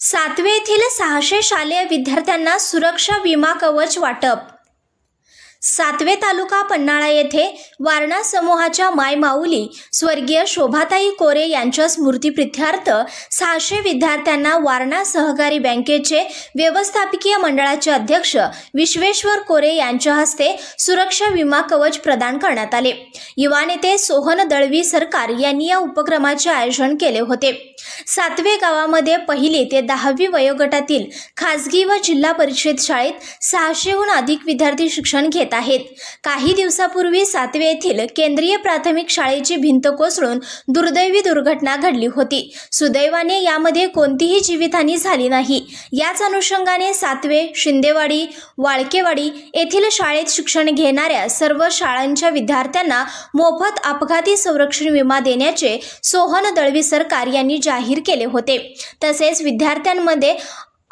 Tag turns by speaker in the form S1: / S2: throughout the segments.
S1: सातवे येथील सहाशे शालेय विद्यार्थ्यांना सुरक्षा विमा कवच वाटप सातवे तालुका पन्हाळा येथे वारणा समूहाच्या मायमाऊली स्वर्गीय शोभाताई कोरे यांच्या स्मृतीप्रित्यर्थ सहाशे विद्यार्थ्यांना वारणा सहकारी बँकेचे व्यवस्थापकीय मंडळाचे अध्यक्ष विश्वेश्वर कोरे यांच्या हस्ते सुरक्षा विमा कवच प्रदान करण्यात आले. युवा नेते सोहन दळवी सरकार यांनी या उपक्रमाचे आयोजन केले होते. सातवे गावामध्ये पहिली ते दहावी वयोगटातील खासगी व जिल्हा परिषद शाळेत सहाशेहून अधिक विद्यार्थी शिक्षण घेत आहेत. काही दिवसापूर्वी सातवे येथील केंद्रीय प्राथमिक शाळेची भिंत कोसळून दुर्दैवी दुर्घटना घडली होती. सुदैवाने यामध्ये कोणतीही जीवितहानी झाली नाही. याच अनुषंगाने सातवे शिंदेवाडी वाळकेवाडी येथील शाळेत शिक्षण घेणाऱ्या सर्व शाळांच्या विद्यार्थ्यांना मोफत अपघाती संरक्षण विमा देण्याचे सोहन दळवी सरकार यांनी जाहीर केले होते. तसेच विद्यार्थ्यांमध्ये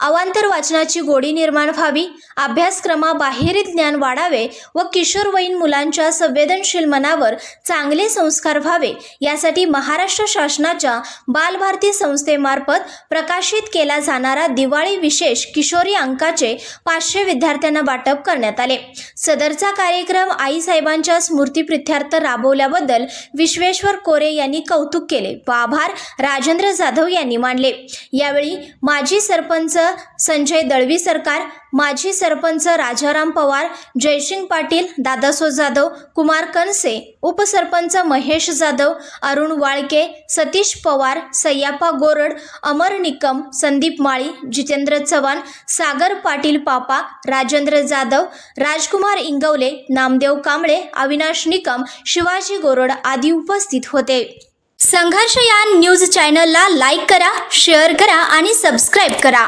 S1: अवांतर वाचनाची गोडी निर्माण व्हावी अभ्यासक्रमाबाहेरील ज्ञान वाढावे व किशोरवयीन मुलांच्या संवेदनशील मनावर चांगले संस्कार व्हावे यासाठी महाराष्ट्र शासनाच्या बालभारती संस्थेमार्फत प्रकाशित केला जाणारा दिवाळी विशेष किशोरी अंकाचे पाचशे विद्यार्थ्यांना वाटप करण्यात आले. सदरचा कार्यक्रम आईसाहेबांच्या स्मृतीप्रित्यर्थ राबवल्याबद्दल विश्वेश्वर कोरे यांनी कौतुक केले व आभार राजेंद्र जाधव यांनी मानले. यावेळी माजी सरपंच संजय दळवी सरकार माजी सरपंच राजाराम पवार जयसिंग पाटील दादासो जाधव कुमार कनसे उपसरपंच महेश जाधव अरुण वाळके सतीश पवार सय्यापा गोरड अमर निकम संदीप माळी जितेंद्र चव्हाण सागर पाटील पापा राजेंद्र जाधव राजकुमार इंगवले नामदेव कांबळे अविनाश निकम शिवाजी गोरड आदी उपस्थित होते. संघर्ष या न्यूज चॅनलला लाईक करा शेअर करा आणि सबस्क्राईब करा.